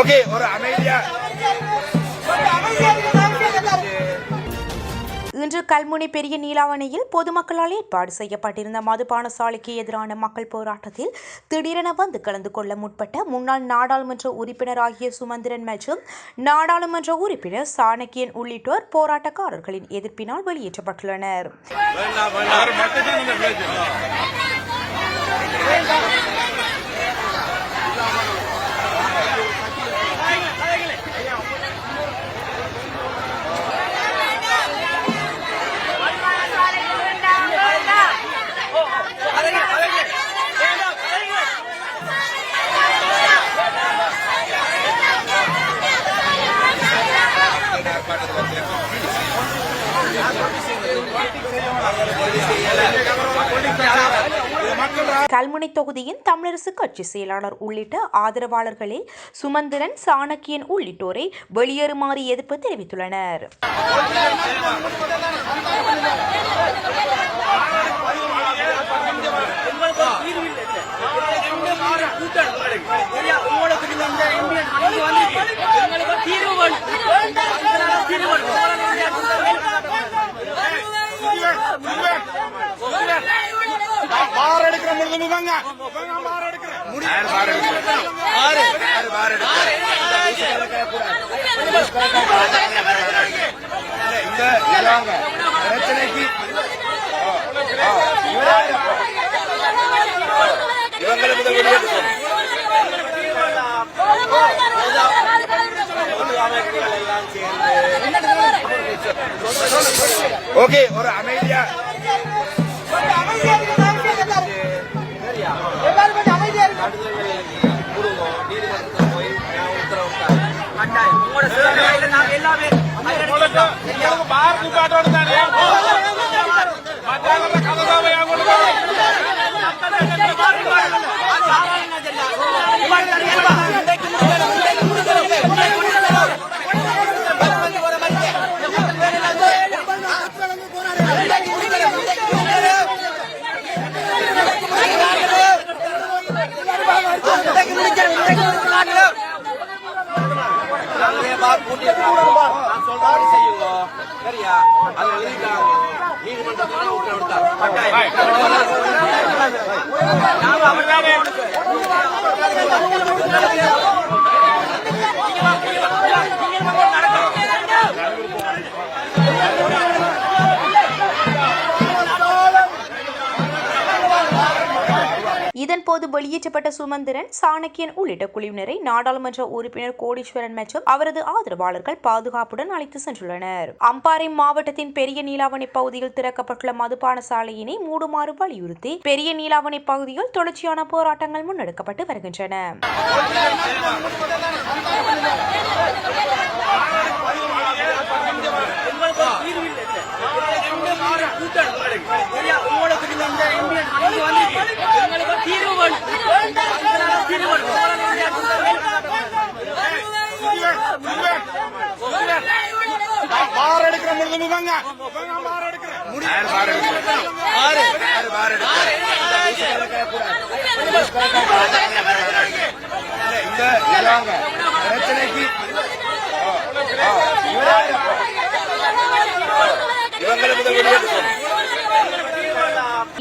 Okay ஒரு அமைதியா. இன்று கல்முனை பெரிய நீலாவணையில் பொதுமக்களால் ஏற்பாடு செய்யப்பட்டிருந்த மதுபான சாலைக்கு எதிரான மக்கள் போராட்டத்தில் திடீரென வந்து கலந்து கொள்ள முற்பட்ட முன்னாள் நாடாளுமன்ற உறுப்பினர் ஆகிய சுமந்திரன் மற்றும் நாடாளுமன்ற உறுப்பினர் சாணக்கியன் உள்ளிட்டோர் போராட்டக்காரர்களின் எதிர்ப்பினால் வெளியேற்றப்பட்டுள்ளனர். கல்முனை தொகுதியின் தமிழரசு கட்சி செயலாளர் உள்ளிட்ட ஆதரவாளர்களே சுமந்திரன் சாணக்கியன் உள்ளிட்டோரை வெளியேறுமாறு எதிர்ப்பு தெரிவித்துள்ளனர். பார் எடுக்கிற முழுது வாங்க பார் எடுக்கிற யார் பார் எடுக்கிற யார் பார் எடுக்கிற இந்த இதாங்க பிரச்சனைக்கு ஆ, ஆ, இவராங்க. இவங்களை முதல் வெளியேற்றணும் ஓகே ஒரு அமைதியா கட்டாயம். உங்களோட சேவையில நாங்க இதன்போது வெளியேற்றப்பட்ட சுமந்திரன் சாணக்கியன் உள்ளிட்ட குழுவினரை நாடாளுமன்ற உறுப்பினர் கோடீஸ்வரன் மற்றும் அவரது ஆதரவாளர்கள் பாதுகாப்புடன் அழைத்து சென்றுள்ளனர். அம்பாறை மாவட்டத்தின் பெரிய நீலாவணை பகுதியில் திறக்கப்பட்டுள்ள மதுபான சாலையினை மூடுமாறு வலியுறுத்தி பெரிய நீலாவணை பகுதியில் தொடர்ச்சியான போராட்டங்கள் முன்னெடுக்கப்பட்டு வருகின்றன. பார் எடுக்கிற முழுது வாங்க பார் எடுக்கிற யார் பார் எடுக்கிற யார் பார் எடுக்கிற இந்த இதாங்க பிரச்சனைக்கு ஆ,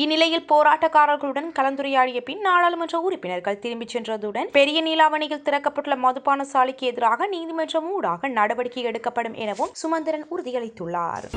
இந்நிலையில் போராட்டக்காரர்களுடன் கலந்துரையாடிய பின் நாடாளுமன்ற உறுப்பினர்கள் திரும்பிச் சென்றதுடன் பெரிய நீலாவணியில் திறக்கப்பட்டுள்ள மதுபான சாலைக்கு எதிராக நீதிமன்றம் ஊடாக நடவடிக்கை எடுக்கப்படும் எனவும் சுமந்திரன் உறுதியளித்துள்ளார்.